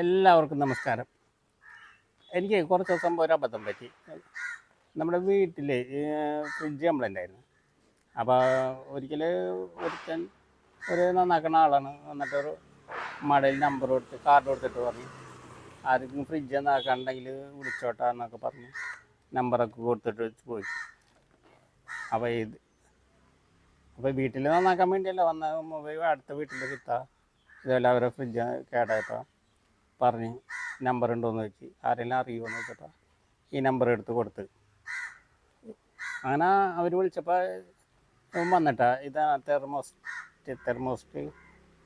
എല്ലാവർക്കും നമസ്കാരം. എനിക്ക് കുറച്ച് ദിവസം മുമ്പ് ഒരു അബദ്ധം പറ്റി. നമ്മുടെ വീട്ടിൽ ഫ്രിഡ്ജ് കംപ്ലൈന്റ് ആയിരുന്നു അപ്പോൾ ഒരിക്കൽ ഒരുത്തൻ ഒരു നന്നാക്കുന്ന ആളാണ്. എന്നിട്ട് ഒരു മടയിൽ നമ്പർ കൊടുത്ത് കാർഡ് കൊടുത്തിട്ട് പറഞ്ഞു ആർക്കും ഫ്രിഡ്ജ് നന്നാക്കാണ്ടെങ്കിൽ വിളിച്ചോട്ടാ എന്നൊക്കെ പറഞ്ഞ്. നമ്പറൊക്കെ കൊടുത്തിട്ട് പോയി. അപ്പോൾ ഇത് അപ്പോൾ വീട്ടിൽ നന്നാക്കാൻ വേണ്ടിയല്ല വന്ന മൊബൈൽ അടുത്ത വീട്ടിൽ കിട്ടുക ഇതുപോലെ അവരെ ഫ്രിഡ്ജ് കേടായപ്പോൾ പറഞ്ഞ് നമ്പർ ഉണ്ടോയെന്ന് ആരെല്ലാം അറിയുമോ എന്ന് വെച്ചപ്പോൾ ഈ നമ്പർ എടുത്ത് കൊടുത്ത്. അങ്ങനെ അവർ വിളിച്ചപ്പോൾ വന്നിട്ടാ ഇതാ തെർമോസ്റ്റ് തെർമോസ്റ്റ്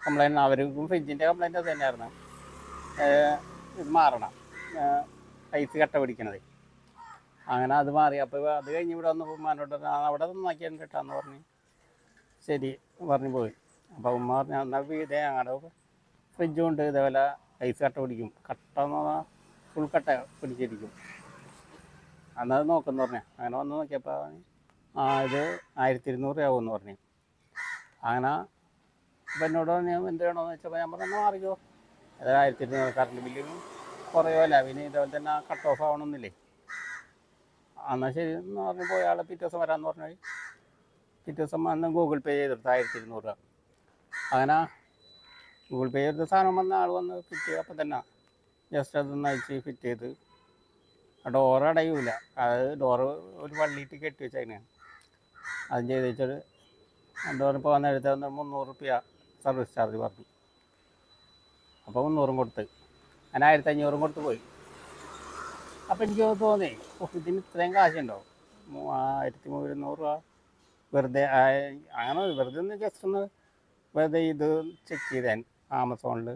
കംപ്ലൈന്റ് അവർക്കും ഫ്രിഡ്ജിന്റെ കംപ്ലൈന്റ് അത് തന്നെയായിരുന്നു. ഇത് മാറണം. ഐസ് കട്ട പിടിക്കണത്. അങ്ങനെ അത് മാറി. അപ്പോൾ അത് കഴിഞ്ഞ് ഇവിടെ വന്ന് ഉമ്മാനോട് അവിടെ നന്നാക്കിയാൽ കിട്ടാന്ന് പറഞ്ഞ്. ശരി പറഞ്ഞു പോയി. അപ്പോൾ ഉമ്മ പറഞ്ഞു എന്നാൽ ഇതേ ഞങ്ങളുടെ ഫ്രിഡ്ജും ഉണ്ട്. ഇതേപോലെ ഐസ് കട്ട പിടിക്കും. കട്ട എന്ന് പറഞ്ഞാൽ ഫുൾ കട്ട പിടിച്ചിരിക്കും. അന്നത് നോക്കെന്ന് പറഞ്ഞു. അങ്ങനെ വന്ന് നോക്കിയപ്പോൾ ആ ഇത് ആയിരത്തി ഇരുന്നൂറ് ആവുമെന്ന് പറഞ്ഞു. അങ്ങനെ ഇപ്പം എന്നോട് പറഞ്ഞു എന്ത് വേണമെന്ന് വെച്ചപ്പോൾ ഞാൻ പറഞ്ഞു മാറിക്കോ. അത് ആയിരത്തി ഇരുന്നൂറ് കറണ്ട് ബില്ലും കുറയുമല്ല പിന്നെ ഇതേപോലെ തന്നെ കട്ട് ഓഫ് ആവണമെന്നില്ലേ എന്നാൽ ശരി എന്ന് പറഞ്ഞ് പോയ. പിറ്റേ ദിവസം വരാമെന്ന് പറഞ്ഞു പിറ്റേ ദിവസം വന്ന് ഗൂഗിൾ പേ ചെയ്തെടുത്തു ആയിരത്തി ഇരുന്നൂറ് രൂപ. അങ്ങനെ ഗൂഗിൾ പേ ചെയ്ത സാധനം വന്ന ആൾ വന്ന് ഫിറ്റ് ചെയ്ത് അപ്പം തന്നെ ജസ്റ്റ് അതൊന്ന് അയച്ച് ഫിറ്റ് ചെയ്ത്. ആ ഡോറ് അടയൂല. അത് ഡോറ് ഒരു വള്ളിയിട്ട് കെട്ടി വെച്ചതിനാണ് അത് ചെയ്ത് വെച്ചിട്ട് വന്ന് എടുത്ത് വന്ന് മുന്നൂറ് റുപ്യ സർവീസ് ചാർജ് പറഞ്ഞു. അപ്പോൾ മുന്നൂറും കൊടുത്ത്. ഞാൻ ആയിരത്തി അഞ്ഞൂറും കൊടുത്ത് പോയി. അപ്പം എനിക്ക് തോന്നി ഇതിന് ഇത്രയും കാശുണ്ടോ? ആയിരത്തി ഇരുന്നൂറ് രൂപ വെറുതെ അങ്ങനെ വെറുതെ ഒന്ന് ജസ്റ്റ് ഒന്ന് വെറുതെ ഇത് ചെക്ക് ചെയ്താൻ ആമസോണിൽ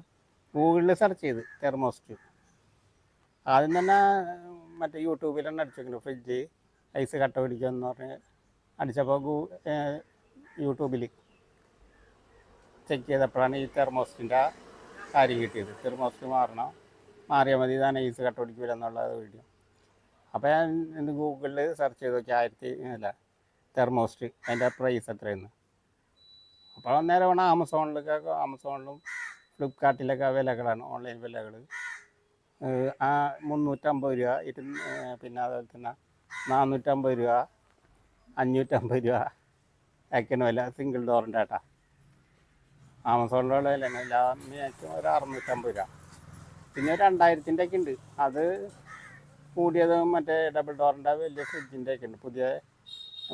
ഗൂഗിളിൽ സെർച്ച് ചെയ്ത് തെർമോസ്റ്റ് ആദ്യം തന്നെ മറ്റേ യൂട്യൂബിൽ തന്നെ ഫ്രിഡ്ജ് ഐസ് കട്ട പിടിക്കുമെന്ന് പറഞ്ഞ് അടിച്ചപ്പോൾ ഗൂ യൂട്യൂബിൽ ചെക്ക് ചെയ്തപ്പോഴാണ് ഈ തെർമോസ്റ്റിന്റെ കാര്യം കിട്ടിയത്. തെർമോസ്റ്റ് മാറണം. മാറിയാൽ മതി ഇതാണ് ഐസ് കട്ട പിടിക്കില്ല വീഡിയോ. അപ്പോൾ ഞാൻ ഗൂഗിളിൽ സെർച്ച് ചെയ്ത് നോക്കി ആയിരത്തി അല്ല തെർമോസ്റ്റ് അതിന്റെ പ്രൈസ് എത്രയെന്ന്. അപ്പോൾ അന്നേരം വേണം ആമസോണിലൊക്കെ ആമസോണിലും ഫ്ലിപ്കാർട്ടിലൊക്കെ വിലകളാണ് ഓൺലൈൻ വിലകൾ ആ മുന്നൂറ്റമ്പത് രൂപ ഇരു പിന്നെ അതുപോലെ തന്നെ നാനൂറ്റമ്പത് രൂപ അഞ്ഞൂറ്റമ്പത് രൂപ ഒക്കെയാണ് വില സിംഗിൾ ഡോറിന്റെ ഏട്ടാ ആമസോണിലുള്ള വില എല്ലാ ഒരു അറുന്നൂറ്റമ്പത് രൂപ. പിന്നെ ഒരു രണ്ടായിരത്തിന്റെ ഒക്കെ ഉണ്ട്. അത് കൂടിയത് മറ്റേ ഡബിൾ ഡോറിന്റെ വലിയ ഫ്രിഡ്ജിന്റെ ഒക്കെ ഉണ്ട്. പുതിയ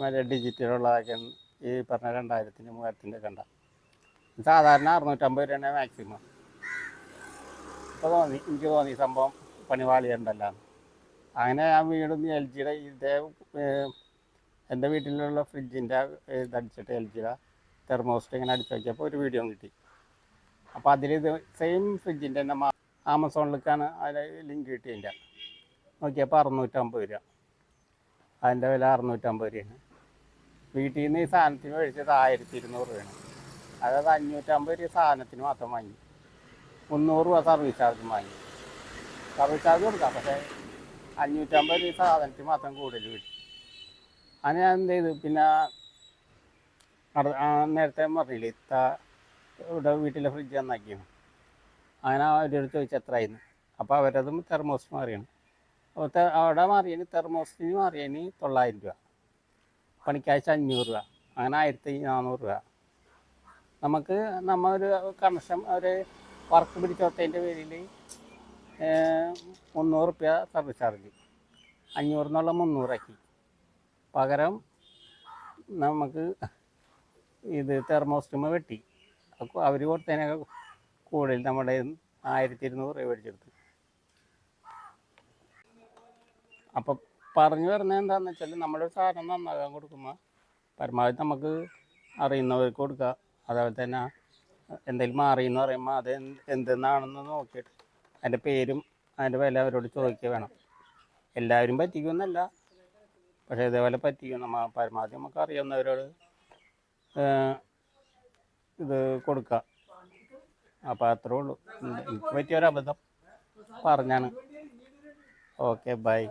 മറ്റേ ഡിജിറ്റലുള്ളതൊക്കെ ഈ പറഞ്ഞ രണ്ടായിരത്തിന്റെ മൂവായിരത്തിന്റെ ഉണ്ടാവും സാധാരണ അറുന്നൂറ്റമ്പത് രൂപയാണ് മാക്സിമം ഇപ്പോൾ തോന്നി എനിക്ക് തോന്നി സംഭവം പണിവാളിയുണ്ടല്ലോ അങ്ങനെ ഞാൻ വീടും എൽ ജിയുടെ ഇതേ എന്റെ വീട്ടിലുള്ള ഫ്രിഡ്ജിന്റെ ഇതടിച്ചിട്ട് എൽ ജിയുടെ തെർമോസ്റ്റ് ഇങ്ങനെ അടിച്ചു നോക്കിയപ്പോൾ ഒരു വീഡിയോ കിട്ടി. അപ്പോൾ അതിൽ ഇത് സെയിം ഫ്രിഡ്ജിന്റെ തന്നെ ആമസോണിലേക്കാണ് അതിൽ ലിങ്ക് കിട്ടിയതിന്റെ. നോക്കിയപ്പോൾ അറുന്നൂറ്റമ്പത് രൂപ. അതിന്റെ വില അറുന്നൂറ്റമ്പത് രൂപയാണ്. വീട്ടിൽ നിന്ന് ഈ സാധനത്തിന് മേടിച്ചത് ആയിരത്തി ഇരുന്നൂറ് രൂപയാണ്. അതായത് അഞ്ഞൂറ്റമ്പത് രൂപ സാധനത്തിന് മാത്രം വാങ്ങി. മുന്നൂറ് രൂപ സർവീസ് ചാർജ് വാങ്ങി. സർവീസ് ചാർജ് കൊടുക്കാം പക്ഷേ അഞ്ഞൂറ്റമ്പത് രൂപ സാധനത്തിന് മാത്രം കൂടുതൽ കിട്ടി. അങ്ങനെ ഞാൻ എന്ത് ചെയ്തു? പിന്നെ നേരത്തെ പറഞ്ഞില്ലേ ഇത്ത ഇവിടെ വീട്ടിലെ ഫ്രിഡ്ജ് നന്നാക്കിയാണ് അങ്ങനെ അവരോട് ചോദിച്ചു എത്രയായിരുന്നു. അപ്പോൾ അവരതും തെർമോസ് മാറിയാണ്. അപ്പോൾ അവിടെ മാറിയതിന് തെർമോസിന് മാറിയതിന് തൊള്ളായിരം രൂപ. പണിക്കാഴ്ച അഞ്ഞൂറ് രൂപ അങ്ങനെ ആയിരത്തി നാനൂറ് രൂപ. നമുക്ക് നമ്മ ഒരു കണക്ഷൻ ഒരു വർക്ക് പിടിച്ചോട്ടതിന്റെ പേരിൽ മുന്നൂറ് റുപ്യ സർവീസ് ചാർജ് അഞ്ഞൂറിനുള്ള മുന്നൂറാക്കി. പകരം നമുക്ക് ഇത് തെർമോസ്റ്റുമ വെട്ടി. അപ്പോൾ അവർ കൊടുത്തതിനൊക്കെ കൂടുതൽ നമ്മുടെ ആയിരത്തി ഇരുന്നൂറ് രൂപ മേടിച്ചെടുത്ത്. അപ്പം പറഞ്ഞു വരുന്നത് എന്താണെന്ന് വെച്ചാൽ നമ്മളൊരു സാധനം നന്നാകാൻ കൊടുക്കുമ്പോൾ പരമാവധി നമുക്ക് അറിയുന്നവർക്ക് കൊടുക്കുക അതേപോലെ തന്നെ എന്തെങ്കിലും മാറിയെന്ന് പറയുമ്പോൾ അത് എന്ത് എന്തെന്നാണെന്ന് നോക്കിയിട്ട് അതിന്റെ പേരും അതിന്റെ വില അവരോട് ചോദിക്കുക വേണം. എല്ലാവരും പറ്റിക്കുമെന്നല്ല. പക്ഷേ ഇതേപോലെ പറ്റിക്കും. നമ്മൾ പരമാവധി നമുക്ക് അറിയാവുന്നവരോട് ഇത് കൊടുക്കുക അപ്പോൾ അത്രേ ഉള്ളൂ. എനിക്ക് പറ്റിയൊരു അബദ്ധം പറഞ്ഞാണ്. Okay bye.